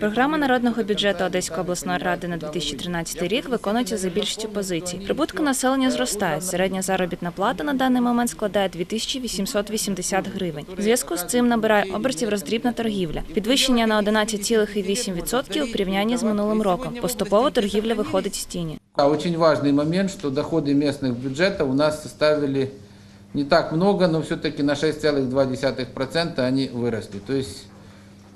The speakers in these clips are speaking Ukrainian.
Програма народного бюджету Одеської обласної ради на 2013 рік виконується за більшістю позицій. Прибутки населення зростають. Середня заробітна плата на даний момент складає 2880 гривень. В зв'язку з цим набирає обертів роздрібна торгівля. Підвищення на 11,8% у порівнянні з минулим роком. Поступово торгівля виходить з тіні. А очень важный момент, что доходы местных бюджетов у нас составили не так много, но все-таки на 6,2% они выросли. То есть,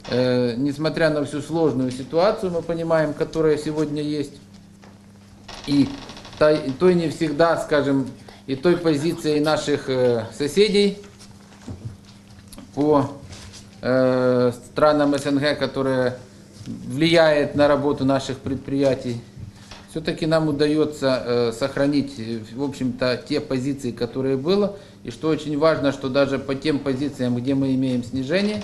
э, несмотря на всю сложную ситуацию, мы понимаем, которая сегодня есть, и той, той не всегда, скажем, и той позиции наших э, соседей по э, странам СНГ, которая влияет на работу наших предприятий, все-таки нам удается э, сохранить, в общем-то, те позиции, которые было. И что очень важно, что даже по тем позициям, где мы имеем снижение,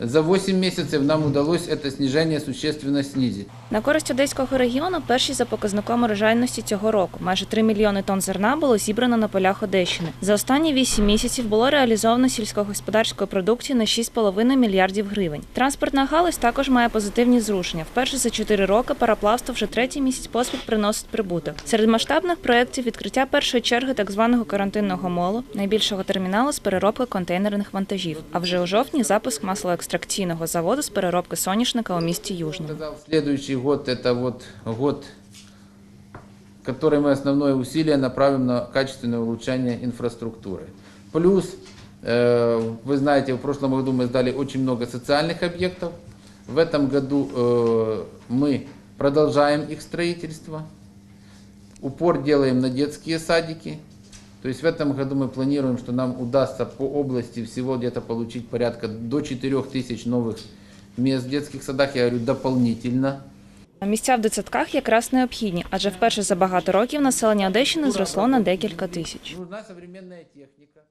за 8 месяцев нам удалось это снижение существенно снизить. На користь одеського регіону перші за показником урожайності цього року. Майже 3 мільйони тонн зерна було зібрано на полях Одещини. За останні 8 місяців було реалізовано сільськогосподарської продукції на 6,5 мільярдів гривень. Транспортна галузь також має позитивні зрушення. Вперше за 4 роки пароплавство вже третій місяць поспіль приносить прибуток. Серед масштабних проєктів відкриття першої черги так званого карантинного молу, найбільшого терміналу з переробки контейнерних вантажів. А вже у жовтні запуск маслоекстракційного заводу з переробки соняшника у місті Южному. Сказал, Следующий год это вот год, в который мы основное усилие направим на качественное улучшение инфраструктуры. Плюс, э, вы знаете, в прошлом году мы сдали очень много социальных объектов. В этом году э, мы продолжаем их строительство. Упор делаем на детские садики. То есть в этом году мы планируем, что нам удастся по области всего где-то получить порядка до 4 тысяч новых мест в детских садах, я говорю, дополнительно. Місця в дитсадках якраз необхідні, адже вперше за багато років населення Одещини зросло на декілька тисяч. Нужна современная техника.